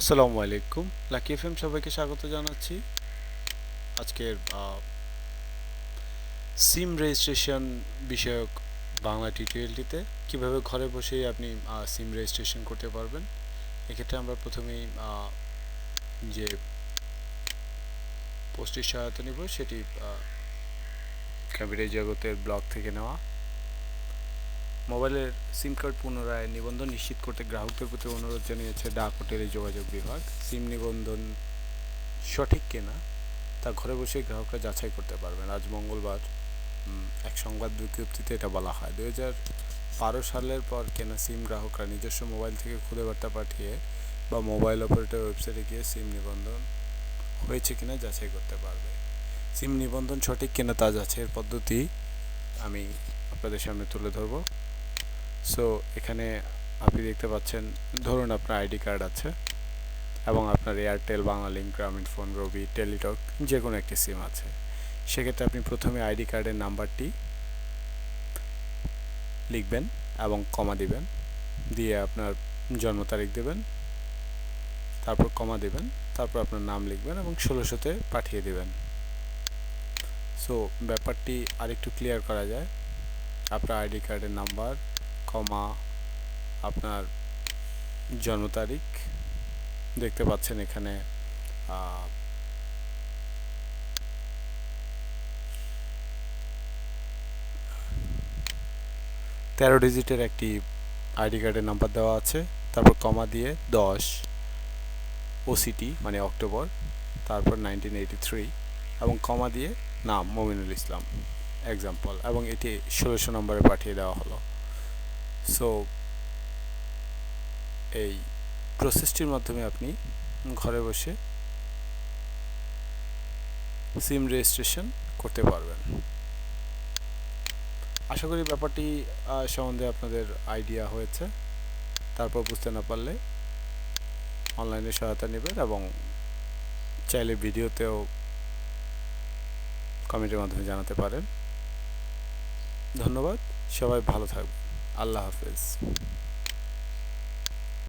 আসসালামু আলাইকুম। Lucky FM সবাইকে স্বাগত জানাচ্ছি। আজকের সিম রেজিস্ট্রেশন বিষয়ক বাংলা টিউটোরিয়ালটিতে কীভাবে ঘরে বসেই আপনি সিম রেজিস্ট্রেশন করতে পারবেন। এক্ষেত্রে আমরা প্রথমেই যে পোস্টের সহায়তা নিব সেটি কম্পিউটার জগতের ব্লগ থেকে নেওয়া। মোবাইলের সিম কার্ড পুনরায় নিবন্ধন নিশ্চিত করতে গ্রাহকদের প্রতি অনুরোধ জানিয়েছে ডাক ও যোগাযোগ বিভাগ। সিম নিবন্ধন সঠিক কিনা তা ঘরে বসে গ্রাহকরা যাচাই করতে পারবেন। আজ মঙ্গলবার এক সংবাদ বিজ্ঞপ্তিতে এটা বলা হয়। দু হাজার বারো সালের পর কেনা সিম গ্রাহকরা নিজস্ব মোবাইল থেকে খুদে বার্তা পাঠিয়ে বা মোবাইল অপারেটর ওয়েবসাইটে গিয়ে সিম নিবন্ধন হয়েছে কিনা যাচাই করতে পারবে। সিম নিবন্ধন সঠিক কিনা তা যাচাইয়ের পদ্ধতি আমি আপনাদের সামনে তুলে ধরবো। সো এখানে আপনি দেখতে পাচ্ছেন, ধরুন আপনার আইডি কার্ড আছে এবং আপনার এয়ারটেল বাংলালিঙ্ক গ্রামীণ ফোন রবি টেলিটক যে কোনো একটি সিম আছে। সেক্ষেত্রে আপনি প্রথমে আইডি কার্ডের নাম্বারটি লিখবেন এবং কমা দিবেন। দিয়ে আপনার জন্ম তারিখ দেবেন, তারপর কমা দেবেন, তারপর আপনার নাম লিখবেন এবং ষোলোশোতে পাঠিয়ে দেবেন। সো ব্যাপারটি আরেকটু ক্লিয়ার করা যায়। আপনার আইডি কার্ডের নাম্বার কমা আপনার জন্ম তারিখ দেখতে পাচ্ছেন এখানে তেরো ডিজিটের একটি আইডি কার্ডের নাম্বার দেওয়া আছে, তারপর কমা দিয়ে দশ ওসিটি মানে অক্টোবর, তারপর নাইনটিন এইটি থ্রি এবং কমা দিয়ে নাম মমিনুল ইসলাম এক্সাম্পল এবং এটি ষোলোশো নম্বরে পাঠিয়ে দেওয়া হলো। সো এই প্রসেসটির মাধ্যমে আপনি ঘরে বসে সিম রেজিস্ট্রেশন করতে পারবেন। আশা করি ব্যাপারটি সম্বন্ধে আপনাদের আইডিয়া হয়েছে। তারপর বুঝতে না পারলে অনলাইনে সহায়তা নেবেন এবং চাইলে ভিডিওতেও কমেন্টের মাধ্যমে জানাতে পারেন। ধন্যবাদ, সবাই ভালো থাকবেন। আল্লাহ হাফেজ।